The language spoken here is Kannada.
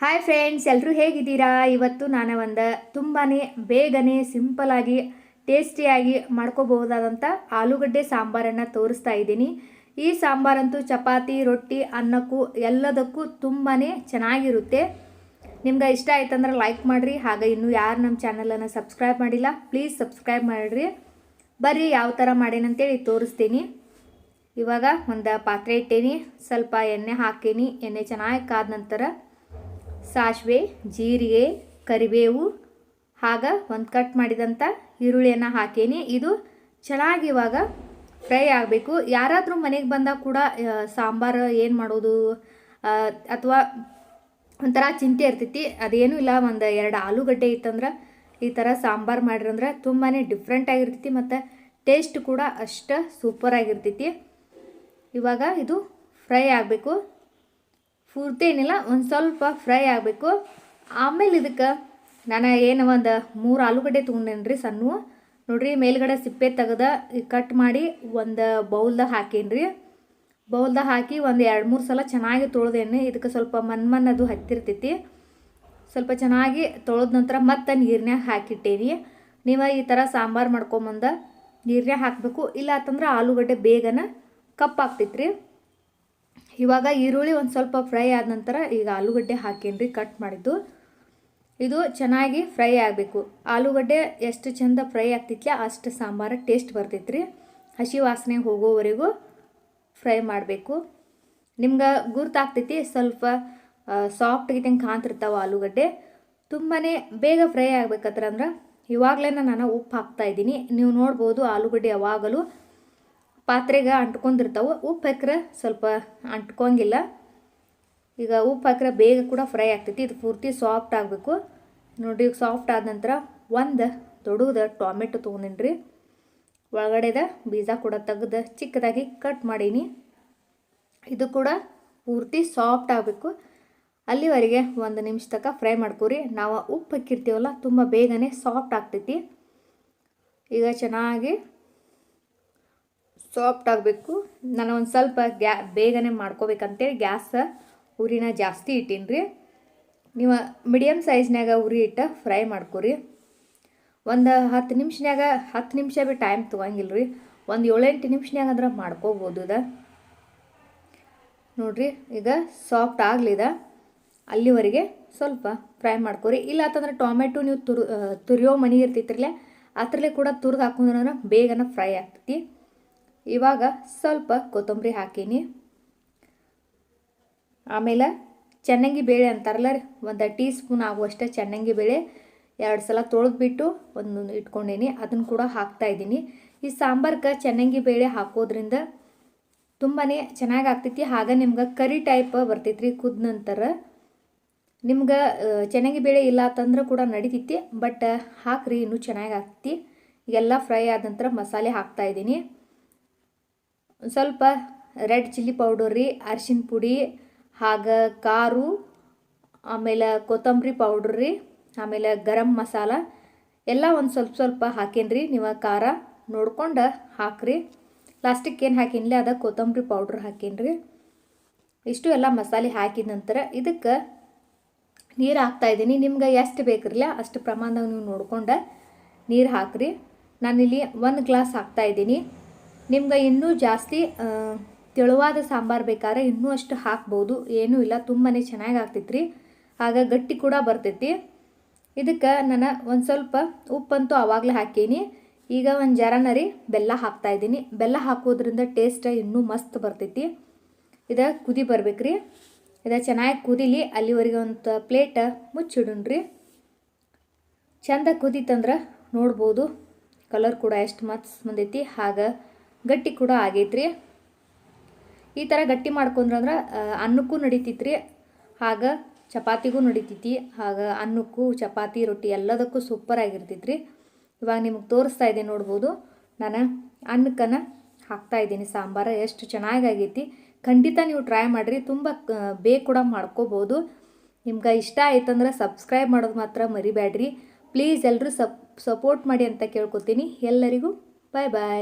ಹಾಯ್ ಫ್ರೆಂಡ್ಸ್ ಎಲ್ಲರೂ ಹೇಗಿದ್ದೀರಾ? ಇವತ್ತು ನಾನು ಒಂದು ತುಂಬಾ ಬೇಗನೆ ಸಿಂಪಲಾಗಿ ಟೇಸ್ಟಿಯಾಗಿ ಮಾಡ್ಕೋಬಹುದಾದಂಥ ಆಲೂಗಡ್ಡೆ ಸಾಂಬಾರನ್ನು ತೋರಿಸ್ತಾ ಇದ್ದೀನಿ. ಈ ಸಾಂಬಾರಂತೂ ಚಪಾತಿ, ರೊಟ್ಟಿ, ಅನ್ನಕ್ಕೂ ಎಲ್ಲದಕ್ಕೂ ತುಂಬಾ ಚೆನ್ನಾಗಿರುತ್ತೆ. ನಿಮ್ಗೆ ಇಷ್ಟ ಆಯ್ತಂದ್ರೆ ಲೈಕ್ ಮಾಡಿರಿ. ಹಾಗೆ ಇನ್ನೂ ಯಾರು ನಮ್ಮ ಚಾನಲನ್ನು ಸಬ್ಸ್ಕ್ರೈಬ್ ಮಾಡಿಲ್ಲ ಪ್ಲೀಸ್ ಸಬ್ಸ್ಕ್ರೈಬ್ ಮಾಡಿರಿ. ಬರ್ರಿ, ಯಾವ ಥರ ಮಾಡೇನಂತೇಳಿ ತೋರಿಸ್ತೀನಿ. ಇವಾಗ ಒಂದು ಪಾತ್ರೆ ಇಟ್ಟೇನಿ. ಸ್ವಲ್ಪ ಎಣ್ಣೆ ಹಾಕೀನಿ. ಎಣ್ಣೆ ಚೆನ್ನಾಗಿ ಕಾದ ನಂತರ ಸಾಸಿವೆ, ಜೀರಿಗೆ, ಕರಿಬೇವು ಆಗ ಒಂದು ಕಟ್ ಮಾಡಿದಂಥ ಈರುಳ್ಳಿಯನ್ನು ಹಾಕೀನಿ. ಇದು ಚೆನ್ನಾಗಿ ಇವಾಗ ಫ್ರೈ ಆಗಬೇಕು. ಯಾರಾದರೂ ಮನೆಗೆ ಬಂದಾಗ ಕೂಡ ಸಾಂಬಾರು ಏನು ಮಾಡೋದು ಅಥವಾ ಒಂಥರ ಚಿಂತೆ ಇರ್ತೈತಿ. ಅದೇನೂ ಇಲ್ಲ, ಒಂದು ಎರಡು ಆಲೂಗಡ್ಡೆ ಇತ್ತಂದ್ರೆ ಈ ಥರ ಸಾಂಬಾರು ಮಾಡಿರಂದ್ರೆ ತುಂಬಾ ಡಿಫ್ರೆಂಟ್ ಆಗಿರ್ತೈತಿ ಮತ್ತು ಟೇಸ್ಟ್ ಕೂಡ ಅಷ್ಟು ಸೂಪರ್ ಆಗಿರ್ತೈತಿ. ಇವಾಗ ಇದು ಫ್ರೈ ಆಗಬೇಕು. ಪೂರ್ತಿ ಏನಿಲ್ಲ, ಒಂದು ಸ್ವಲ್ಪ ಫ್ರೈ ಆಗಬೇಕು. ಆಮೇಲೆ ಇದಕ್ಕೆ ನಾನು ಏನು ಒಂದು ಮೂರು ಆಲೂಗಡ್ಡೆ ತೊಗೊಂಡೇನಿ ರೀ ಸಣ್ಣ. ನೋಡಿರಿ ಮೇಲ್ಗಡೆ ಸಿಪ್ಪೆ ತೆಗೆದ ಕಟ್ ಮಾಡಿ ಒಂದು ಬೌಲ್ದಾಗ ಹಾಕೀನಿ ರೀ ಬೌಲ್ದಾಗ ಹಾಕಿ ಒಂದು ಎರಡು ಮೂರು ಸಲ ಚೆನ್ನಾಗಿ ತೊಳೆದೇನು ಇದಕ್ಕೆ ಸ್ವಲ್ಪ ಮನ್ ಮನ್ ಅದು ಹತ್ತಿರ್ತೈತಿ. ಸ್ವಲ್ಪ ಚೆನ್ನಾಗಿ ತೊಳೆದ ನಂತರ ಮತ್ತೆ ನೀರ್ನ್ಯಾಗ ಹಾಕಿಟ್ಟೇನಿ ನೀವು ಈ ಥರ ಸಾಂಬಾರು ಮಾಡ್ಕೊಂಬಂದ ನೀರಿನ್ಯಾಗ ಹಾಕಬೇಕು. ಇಲ್ಲ ಅಂತಂದ್ರೆ ಆಲೂಗಡ್ಡೆ ಬೇಗನೆ ಕಪ್ಪಾಗ್ತೈತೆ ರೀ ಇವಾಗ ಈರುಳ್ಳಿ ಒಂದು ಸ್ವಲ್ಪ ಫ್ರೈ ಆದ ನಂತರ ಈಗ ಆಲೂಗಡ್ಡೆ ಹಾಕೇನ್ರಿ ಕಟ್ ಮಾಡಿದ್ದು. ಇದು ಚೆನ್ನಾಗಿ ಫ್ರೈ ಆಗಬೇಕು. ಆಲೂಗಡ್ಡೆ ಎಷ್ಟು ಚಂದ ಫ್ರೈ ಆಗ್ತಿತ್ಲ ಅಷ್ಟು ಸಾಂಬಾರು ಟೇಸ್ಟ್ ಬರ್ತೈತ್ರಿ. ಹಸಿ ವಾಸನೆ ಹೋಗೋವರೆಗೂ ಫ್ರೈ ಮಾಡಬೇಕು. ನಿಮ್ಗೆ ಗುರ್ತಾಗ್ತೈತಿ ಸ್ವಲ್ಪ ಸಾಫ್ಟ್ ಗಿಟ್ಟಂಗೆ ಕಾಣ್ತಿರ್ತಾವೆ ಆಲೂಗಡ್ಡೆ. ತುಂಬಾ ಬೇಗ ಫ್ರೈ ಆಗ್ಬೇಕತ್ರ ಅಂದ್ರೆ ಇವಾಗಲೇ ನಾನು ಉಪ್ಪು ಹಾಕ್ತಾ ಇದ್ದೀನಿ. ನೀವು ನೋಡ್ಬೋದು ಆಲೂಗಡ್ಡೆ ಯಾವಾಗಲೂ ಪಾತ್ರೆಗೆ ಅಂಟ್ಕೊಂಡಿರ್ತಾವೆ. ಉಪ್ಪು ಹಾಕ್ರೆ ಸ್ವಲ್ಪ ಅಂಟ್ಕೊಂಗಿಲ್ಲ ಈಗ ಉಪ್ಪು ಹಾಕ್ರೆ ಬೇಗ ಕೂಡ ಫ್ರೈ ಆಗ್ತೈತಿ. ಇದು ಪೂರ್ತಿ ಸಾಫ್ಟ್ ಆಗಬೇಕು. ನೋಡಿ, ಈಗ ಸಾಫ್ಟ್ ಆದ ನಂತರ ಒಂದು ದೊಡ್ಡದ ಟೊಮೆಟೊ ತೊಗೊಂಡಿನಿ ಒಳಗಡೆದ ಬೀಜ ಕೂಡ ತೆಗೆದು ಚಿಕ್ಕದಾಗಿ ಕಟ್ ಮಾಡೀನಿ. ಇದು ಕೂಡ ಪೂರ್ತಿ ಸಾಫ್ಟ್ ಆಗಬೇಕು. ಅಲ್ಲಿವರೆಗೆ ಒಂದು ನಿಮಿಷ ತನಕ ಫ್ರೈ ಮಾಡ್ಕೊರಿ. ನಾವು ಉಪ್ಪು ಹಾಕಿರ್ತೀವಲ್ಲ, ತುಂಬ ಬೇಗನೆ ಸಾಫ್ಟ್ ಆಗ್ತೈತಿ. ಈಗ ಚೆನ್ನಾಗಿ ಸಾಫ್ಟ್ ಆಗಬೇಕು. ನಾನು ಒಂದು ಸ್ವಲ್ಪ ಗ್ಯಾ, ಬೇಗನೆ ಮಾಡ್ಕೋಬೇಕಂತೇಳಿ ಗ್ಯಾಸ್ ಉರಿನ ಜಾಸ್ತಿ ಇಟ್ಟೀನಿ ರೀ ನೀವು ಮೀಡಿಯಮ್ ಸೈಜ್ನಾಗ ಉರಿ ಇಟ್ಟು ಫ್ರೈ ಮಾಡ್ಕೊರಿ. ಒಂದು ಹತ್ತು ನಿಮಿಷನಾಗ ಹತ್ತು ನಿಮಿಷ ಭೀ ಟೈಮ್ ತೊಗೊಂಗಿಲ್ಲ ರೀ ಒಂದು ಏಳೆಂಟು ನಿಮಿಷನಾಗ ಅಂದ್ರೆ ಮಾಡ್ಕೋಬೋದು ಇದ. ನೋಡಿರಿ, ಈಗ ಸಾಫ್ಟ್ ಆಗಲಿದ ಅಲ್ಲಿವರೆಗೆ ಸ್ವಲ್ಪ ಫ್ರೈ ಮಾಡ್ಕೊರಿ. ಇಲ್ಲ ಅಂತಂದ್ರೆ ಟೊಮೆಟೊ ನೀವು ತುರು, ತುರಿಯೋ ಮಣಿ ಇರ್ತೈತ್ರಲ್ಲೇ, ಅದ್ರಲ್ಲೇ ಕೂಡ ತುರಿದು ಹಾಕೊಂಡ್ರೆ ಬೇಗನೆ ಫ್ರೈ ಆಗ್ತೈತಿ. ಇವಾಗ ಸ್ವಲ್ಪ ಕೊತ್ತಂಬರಿ ಹಾಕೀನಿ. ಆಮೇಲೆ ಚೆನ್ನಂಗಿ ಬೇಳೆ ಅಂತಾರಲ್ಲ ರೀ, ಒಂದು ಟೀ ಸ್ಪೂನ್ ಆಗುವಷ್ಟೇ ಚೆನ್ನಂಗಿ ಬೇಳೆ ಎರಡು ಸಲ ತೊಳೆದ್ಬಿಟ್ಟು ಒಂದು ಇಟ್ಕೊಂಡೇನಿ ಅದನ್ನು ಕೂಡ ಹಾಕ್ತಾ ಇದ್ದೀನಿ. ಈ ಸಾಂಬಾರ್ಗೆ ಚೆನ್ನಂಗಿ ಬೇಳೆ ಹಾಕೋದ್ರಿಂದ ತುಂಬಾ ಚೆನ್ನಾಗಿ ಆಗ್ತೈತಿ, ಹಾಗೆ ನಿಮ್ಗೆ ಕರಿ ಟೈಪ್ ಬರ್ತೈತಿ ರೀ ಕುದ ನಂತರ. ನಿಮ್ಗೆ ಚೆನ್ನಂಗಿ ಬೇಳೆ ಇಲ್ಲ ಅಂತಂದ್ರೆ ಕೂಡ ನಡಿತೈತಿ, ಬಟ್ ಹಾಕ್ರಿ, ಇನ್ನೂ ಚೆನ್ನಾಗಿ ಆಗ್ತೈತಿ. ಎಲ್ಲ ಫ್ರೈ ಆದ ನಂತರ ಮಸಾಲೆ ಹಾಕ್ತಾ ಇದ್ದೀನಿ. ಸ್ವಲ್ಪ ರೆಡ್ ಚಿಲ್ಲಿ ಪೌಡರ್ ರೀ, ಅರ್ಶಿನ ಪುಡಿ, ಹಾಗೆ ಖಾರು ಆಮೇಲೆ ಕೊತ್ತಂಬರಿ ಪೌಡರ್ ರೀ, ಆಮೇಲೆ ಗರಂ ಮಸಾಲ, ಎಲ್ಲ ಒಂದು ಸ್ವಲ್ಪ ಸ್ವಲ್ಪ ಹಾಕೇನ್ರಿ ನೀವು ಖಾರ ನೋಡ್ಕೊಂಡು ಹಾಕ್ರಿ. ಲಾಸ್ಟಿಗೆ ಏನು ಹಾಕಿನ್ಲಿ, ಅದ ಕೊತ್ತಂಬರಿ ಪೌಡ್ರ್ ಹಾಕೇನ್ರಿ ಇಷ್ಟು ಎಲ್ಲ ಮಸಾಲೆ ಹಾಕಿದ ನಂತರ ಇದಕ್ಕೆ ನೀರು ಹಾಕ್ತಾ ಇದ್ದೀನಿ. ನಿಮ್ಗೆ ಎಷ್ಟು ಬೇಕಿರಲಿಲ್ಲ ಅಷ್ಟು ಪ್ರಮಾಣದಾಗ ನೀವು ನೋಡ್ಕೊಂಡು ನೀರು ಹಾಕ್ರಿ. ನಾನಿಲ್ಲಿ ಒಂದು ಗ್ಲಾಸ್ ಹಾಕ್ತಾ ಇದ್ದೀನಿ. ನಿಮ್ಗೆ ಇನ್ನೂ ಜಾಸ್ತಿ ತೆಳುವಾದ ಸಾಂಬಾರು ಬೇಕಾದ್ರೆ ಇನ್ನೂ ಅಷ್ಟು ಹಾಕ್ಬೋದು. ಏನೂ ಇಲ್ಲ ತುಂಬಾ ಚೆನ್ನಾಗಿ ಆಗ್ತೈತ್ರಿ. ಆಗ ಗಟ್ಟಿ ಕೂಡ ಬರ್ತೈತಿ. ಇದಕ್ಕೆ ನಾನು ಒಂದು ಸ್ವಲ್ಪ ಉಪ್ಪಂತೂ ಆವಾಗಲೇ ಹಾಕೀನಿ. ಈಗ ಒಂದು ಜರನ ರೀ, ಬೆಲ್ಲ ಹಾಕ್ತಾ ಇದ್ದೀನಿ. ಬೆಲ್ಲ ಹಾಕೋದ್ರಿಂದ ಟೇಸ್ಟ್ ಇನ್ನೂ ಮಸ್ತ್ ಬರ್ತೈತಿ. ಇದು ಕುದಿ ಬರ್ಬೇಕ್ರಿ. ಇದು ಚೆನ್ನಾಗಿ ಕುದಿಲಿ, ಅಲ್ಲಿವರೆಗೆ ಒಂದು ಪ್ಲೇಟ್ ಮುಚ್ಚಿಡೋಣ್ರಿ ಚಂದ ಕುದೀತಂದ್ರೆ ನೋಡ್ಬೋದು. ಕಲರ್ ಕೂಡ ಎಷ್ಟು ಮಸ್ತ್ ಬಂದೈತಿ. ಹಾಗೆ ಗಟ್ಟಿ ಕೂಡ ಆಗೈತ್ರಿ. ಈ ಥರ ಗಟ್ಟಿ ಮಾಡ್ಕೊಂಡ್ರಂದ್ರೆ ಅನ್ನಕ್ಕೂ ನಡಿತೈತ್ರಿ. ಹಾಗ ಚಪಾತಿಗೂ ನಡಿತೈತಿ. ಹಾಗೆ ಅನ್ನಕ್ಕೂ, ಚಪಾತಿ, ರೊಟ್ಟಿ ಎಲ್ಲದಕ್ಕೂ ಸೂಪರ್ ಆಗಿರ್ತೈತ್ರಿ. ಇವಾಗ ನಿಮಗೆ ತೋರಿಸ್ತಾ ಇದ್ದೀನಿ ನೋಡ್ಬೋದು. ನಾನು ಅನ್ನಕ್ಕನ ಹಾಕ್ತಾ ಇದ್ದೀನಿ. ಸಾಂಬಾರು ಎಷ್ಟು ಚೆನ್ನಾಗಾಗೈತಿ ಖಂಡಿತ ನೀವು ಟ್ರೈ ಮಾಡಿರಿ. ತುಂಬ ಬೇಗ ಕೂಡ ಮಾಡ್ಕೋಬೋದು. ನಿಮ್ಗೆ ಇಷ್ಟ ಆಯ್ತಂದ್ರೆ ಸಬ್ಸ್ಕ್ರೈಬ್ ಮಾಡೋದು ಮಾತ್ರ ಮರಿಬೇಡ್ರಿ ಪ್ಲೀಸ್ ಎಲ್ಲರೂ ಸಪ್ ಸಪೋರ್ಟ್ ಮಾಡಿ ಅಂತ ಕೇಳ್ಕೊತೀನಿ. ಎಲ್ಲರಿಗೂ ಬಾಯ್ ಬಾಯ್